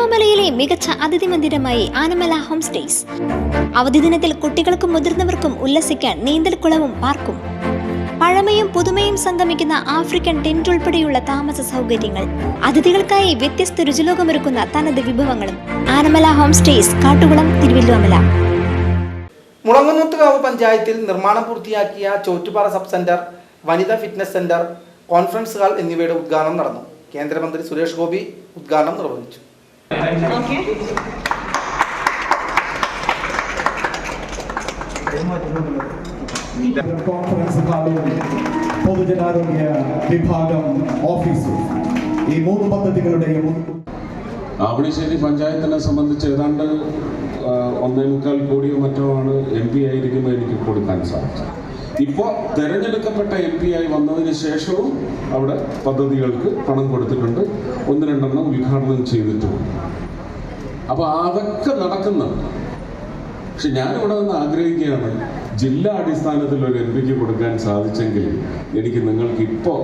തിരുവല്ലോമലയിലെ മികച്ച അതിഥി മന്ദിരമായി Anamala home stays. അവധി ദിനത്തിൽ കുട്ടികൾക്കും മുതിർന്നവർക്കും ഉല്ലസിക്കാൻ നീന്തൽക്കുളവും പാർക്കും. പഴമയും പുതുമയും സംഗമിക്കുന്ന ആഫ്രിക്കൻ ടെന്റ് ഉൾപ്പെടെയുള്ള താമസ സൗകര്യങ്ങൾ. അതിഥികൾക്കായി വ്യത്യസ്ത രുചിലോകമൊരുക്കുന്ന തനത് വിഭവങ്ങളും. ആനമല ഹോം സ്റ്റേസ് കാട്ടുകുളം തിരുവല്ലോമല മുളങ്ങുന്നത്തുകാവ് പഞ്ചായത്തിൽ നിർമ്മാണം പൂർത്തിയാക്കിയ ചോറ്റുപാറ സബ് സെന്റർ വനിതാ ഫിറ്റ്നസ് സെന്റർ കോൺഫറൻസ് ഹാൾ എന്നിവയുടെ ഉദ്ഘാടനം നടന്നു. കേന്ദ്രമന്ത്രി സുരേഷ് ഗോപി ഉദ്ഘാടനം നിർവഹിച്ചു. കോൺഫറൻസ് പൊതുജനാരോഗ്യ വിഭാഗം ഓഫീസ് ഈ മൂന്ന് പദ്ധതികളുടെയും ആവണിശ്ശേരി പഞ്ചായത്തിനെ സംബന്ധിച്ച് ഏതാണ്ട് ആ, ഒന്നേ മുക്കാൽ കോടിയോ മറ്റോ ആണ് എം പി ആയിരിക്കുമ്പോൾ എനിക്ക് കൊടുക്കാൻ സാധിച്ചത്. ഇപ്പോൾ തെരഞ്ഞെടുക്കപ്പെട്ട എം പി ആയി വന്നതിന് ശേഷവും അവിടെ പദ്ധതികൾക്ക് പണം കൊടുത്തിട്ടുണ്ട്. ഒന്ന് രണ്ടെണ്ണം ഉദ്ഘാടനം ചെയ്തിട്ടുണ്ട് അപ്പോൾ അതൊക്കെ നടക്കുന്നുണ്ട് പക്ഷെ ഞാനിവിടെ നിന്ന് ആഗ്രഹിക്കുകയാണ് ജില്ലാ അടിസ്ഥാനത്തിൽ ഒരു എം പിക്ക് കൊടുക്കാൻ സാധിച്ചെങ്കിൽ എനിക്ക് നിങ്ങൾക്ക് ഇപ്പോൾ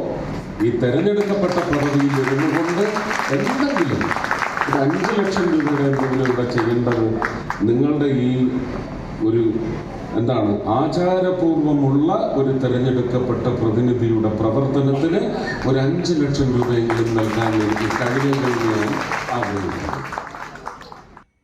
ഈ തെരഞ്ഞെടുക്കപ്പെട്ട പദ്ധതിയിൽ ഇരുന്നുകൊണ്ട് എന്തെങ്കിലും ഒരു അഞ്ച് ലക്ഷം രൂപയുടെ എന്തെങ്കിലും ഇവിടെ ചെയ്യേണ്ടത് നിങ്ങളുടെ ഈ ഒരു എന്താണ്? ആചാരപൂർവമുള്ള ഒരു തെരഞ്ഞെടുക്കപ്പെട്ട പ്രതിനിധിയുടെ പ്രവർത്തനത്തിന് ഒരു അഞ്ച് ലക്ഷം രൂപയെങ്കിലും നൽകാൻ എനിക്ക് കഴിയുമെന്ന് ഞാൻ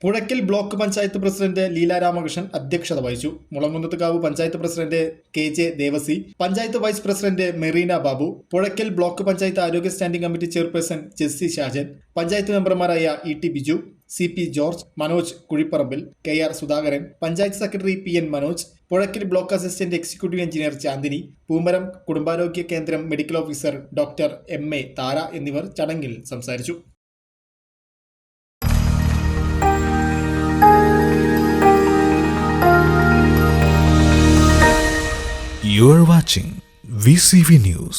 പുഴയ്ക്കൽ ബ്ലോക്ക് പഞ്ചായത്ത് പ്രസിഡന്റ് ലീല രാമകൃഷ്ണൻ അധ്യക്ഷത വഹിച്ചു. Mulankunnathukavu panchayat president K J Devasy panchayat vice president Merina Babu Puzhakkal block panchayat ആരോഗ്യ standing committee chairperson Jessy Shajan panchayat മെമ്പർമാരായ E T Biju C P George Manoj Kuzhipparambil K R Sudhakaran panchayat secretary P N Manoj Puzhakkal block assistant executive engineer Chandini Poomaram കുടുംബാരോഗ്യ കേന്ദ്രം medical officer doctor M A Thara എന്നിവർ ചടങ്ങിൽ സംസാരിച്ചു You are watching VCV News.